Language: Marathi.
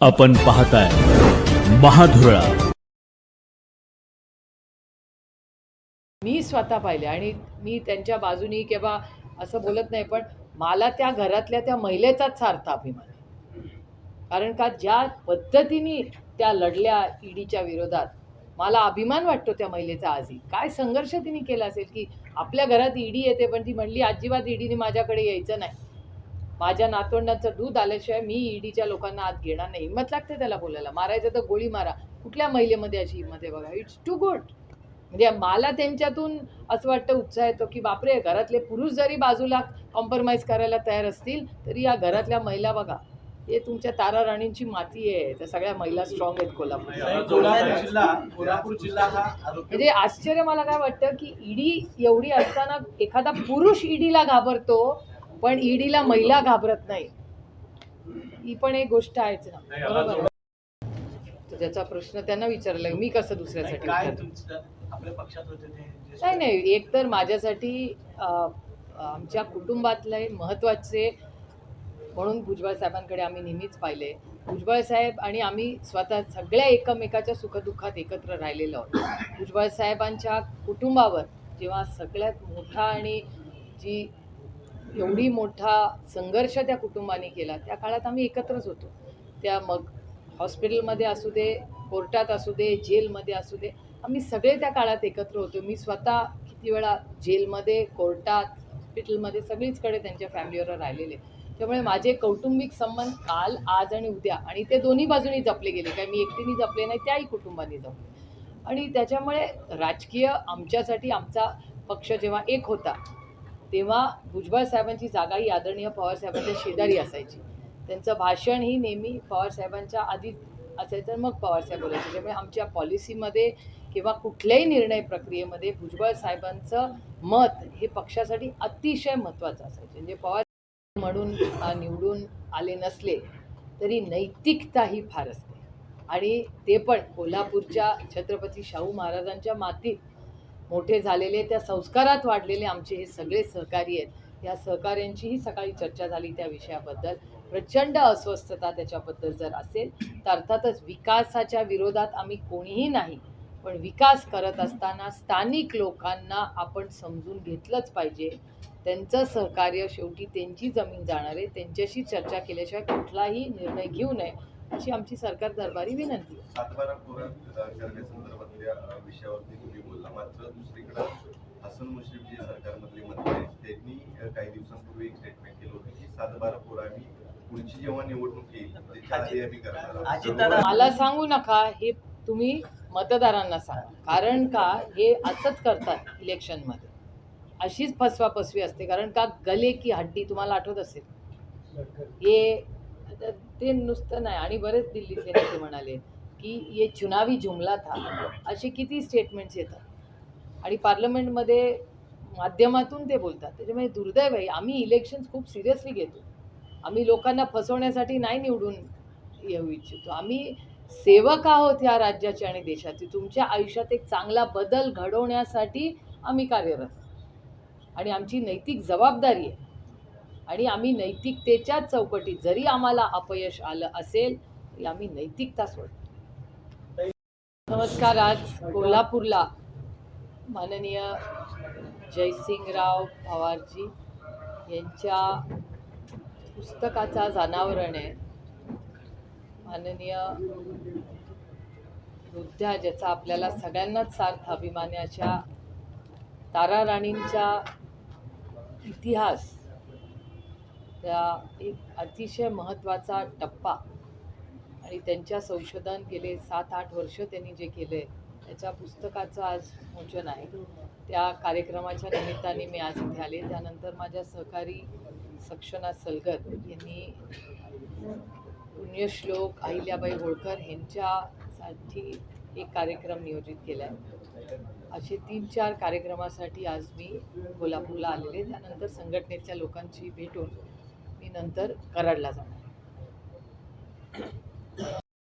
आपण पाहताय महाधुरळा. मी स्वतः पाहिले आणि मी त्यांच्या बाजूनी किंवा असं बोलत नाही पण मला त्या घरातल्या त्या महिलेचाच सार्थ अभिमान कारण का ज्या पद्धतीने त्या लढल्या ईडीच्या विरोधात मला अभिमान वाटतो त्या महिलेचा आजही. काय संघर्ष तिने केला असेल की आपल्या घरात ईडी येते पण ती म्हणली अजिबात ईडीने माझ्याकडे यायचं नाही. माझ्या नातवंडांचं दूध आल्याशिवाय मी ईडीच्या लोकांना आत घेणार नाही. हिंमत लागते त्याला बोलायला. मारायचं तर गोळी मारा. कुठल्या महिलेमध्ये अशी हिंमत आहे बघा? इट्स टू गुड म्हणजे मला त्यांच्यातून असं वाटतं उत्साह येतो की बापरे घरातले पुरुष जरी बाजूला कॉम्प्रोमाइज करायला तयार असतील तरी या घरातल्या महिला बघा हे तुमच्या तारा राणींची माती आहे. त्या सगळ्या महिला स्ट्रॉंग आहेत कोल्हापूर कोल्हापूर जिल्हा कोल्हापूर जिल्हा आरोग्य म्हणजे आश्चर्य मला काय वाटतं की ईडी एवढी असताना एखादा पुरुष ईडीला घाबरतो पण ईडीला महिला घाबरत नाही. ही पण एक गोष्ट आहेच ना. बरोबर. तर त्याचा प्रश्न त्यांना विचारला मी कसं दुसऱ्यासाठी नाही नाही एक तर माझ्यासाठी आमच्या कुटुंबातले महत्त्वाचे म्हणून भुजबळ साहेबांकडे आम्ही नेहमीच पाहिले. भुजबळ साहेब आणि आम्ही स्वतः सगळ्या एकमेकाच्या सुखदुःखात एकत्र राहिलेलो आहोत. भुजबळ साहेबांच्या कुटुंबावर जेव्हा सगळ्यात मोठा आणि जी एवढी मोठा संघर्ष त्या कुटुंबाने केला. त्या काळात आम्ही एकत्रच होतो. त्या मग हॉस्पिटलमध्ये असू दे कोर्टात असू दे जेलमध्ये असू दे आम्ही सगळे त्या काळात एकत्र होतो. मी स्वतः किती वेळा जेलमध्ये कोर्टात हॉस्पिटलमध्ये सगळीचकडे त्यांच्या फॅमिलीवर राहिलेले. त्यामुळे माझे कौटुंबिक संबंध काल आज आणि उद्या आणि ते दोन्ही बाजूनी जपले गेले. काय मी एकटीने जपले नाही त्याही कुटुंबाने जपले. आणि त्याच्यामुळे राजकीय आमच्यासाठी आमचा पक्ष जेव्हा एक होता तेव्हा भुजबळ साहेबांची जागा ही आदरणीय पवार साहेबांच्या शेजारी असायची. त्यांचं भाषण ही नेहमी पवारसाहेबांच्या आधी असायचं मग पवारसाहेब बोलायचे. त्यामुळे आमच्या पॉलिसीमध्ये किंवा कुठल्याही निर्णय प्रक्रियेमध्ये भुजबळ साहेबांचं मत हे पक्षासाठी अतिशय महत्त्वाचं असायचं. म्हणजे पवार म्हणून निवडून आले नसले तरी नैतिकता ही फार असते. आणि ते पण कोल्हापूरच्या छत्रपती शाहू महाराजांच्या मातीत मोठे झालेले त्या संस्कारात वाढलेले आमचे हे सगळे सहकारी आहेत. या सहकाऱ्यांचीही सकाळी चर्चा झाली त्या विषयाबद्दल. प्रचंड अस्वस्थता त्याच्याबद्दल जर असेल तर अर्थातच विकासाच्या विरोधात आम्ही कोणीही नाही पण विकास करत असताना स्थानिक लोकांना आपण समजून घेतलंच पाहिजे. त्यांचं सहकार्य शेवटी त्यांची जमीन जाणार आहे. त्यांच्याशी चर्चा केल्याशिवाय कुठलाही निर्णय घेऊ नये. अशी आमची सरकार दरबारी विनंती आहे. सातबारा पोरं करण्यासंदर्भातल्या अ, विषयावरती तुम्ही बोलला. मात्र दुसरीकडं हसन मुश्रीफ जे सरकारमधले मंत्री आहेत. त्यांनी काही दिवसांपूर्वी एक स्टेटमेंट केलं होतं की सातबारा पोरं आम्ही पुढची जेव्हा निवडणूक येईल त्याच्या आधी आम्ही करणार आहोत. अजितदादा- मला सांगू नका हे तुम्ही मतदारांना सांगा. कारण का हे असंच करतात इलेक्शनमध्ये. अशीच फसवाफसवी असते. कारण का गले की हड्डी तुम्हाला आठवत असेल? हे ते नुसतं नाही. आणि बरेच दिल्लीचे नेते म्हणाले की ये चुनावी जुमला था. असे किती स्टेटमेंट्स येतात. आणि पार्लमेंटमध्ये माध्यमातून ते बोलतात. त्याच्यामुळे दुर्दैव आहे. आम्ही इलेक्शन्स खूप सिरियसली घेतो. आम्ही लोकांना फसवण्यासाठी नाही निवडून येऊ इच्छितो. आम्ही सेवक आहोत ह्या राज्याचे आणि देशाची. तुमच्या आयुष्यात एक चांगला बदल घडवण्यासाठी आम्ही कार्यरत आणि आमची नैतिक जबाबदारी आहे. आणि आम्ही नैतिकतेच्याच चौकटीत जरी आम्हाला अपयश आलं असेल आम्ही नैतिकता सोडतो. नमस्कार आज कोल्हापूरला माननीय जयसिंगराव पवारजी यांच्या पुस्तकाचा अनावरण आहे. माननीय वृद्ध्या ज्याचा आपल्याला सगळ्यांनाच सार्थ अभिमानाच्या तारा राणींचा इतिहास त्या एक अतिशय महत्त्वाचा टप्पा आणि त्यांच्या संशोधन गेले सात आठ वर्ष त्यांनी जे केले त्याच्या पुस्तकाचं आज मोचन आहे. त्या कार्यक्रमाच्या निमित्ताने मी आज इथे आले. त्यानंतर माझ्या सहकारी सक्षना सलगर यांनी पुण्यश्लोक अहिल्याबाई होळकर यांच्यासाठी एक कार्यक्रम नियोजित केला आहे. असे तीन चार कार्यक्रमासाठी आज मी कोल्हापूरला आलेले. त्यानंतर संघटनेच्या लोकांची भेटून मी नंतर कराडला जाणार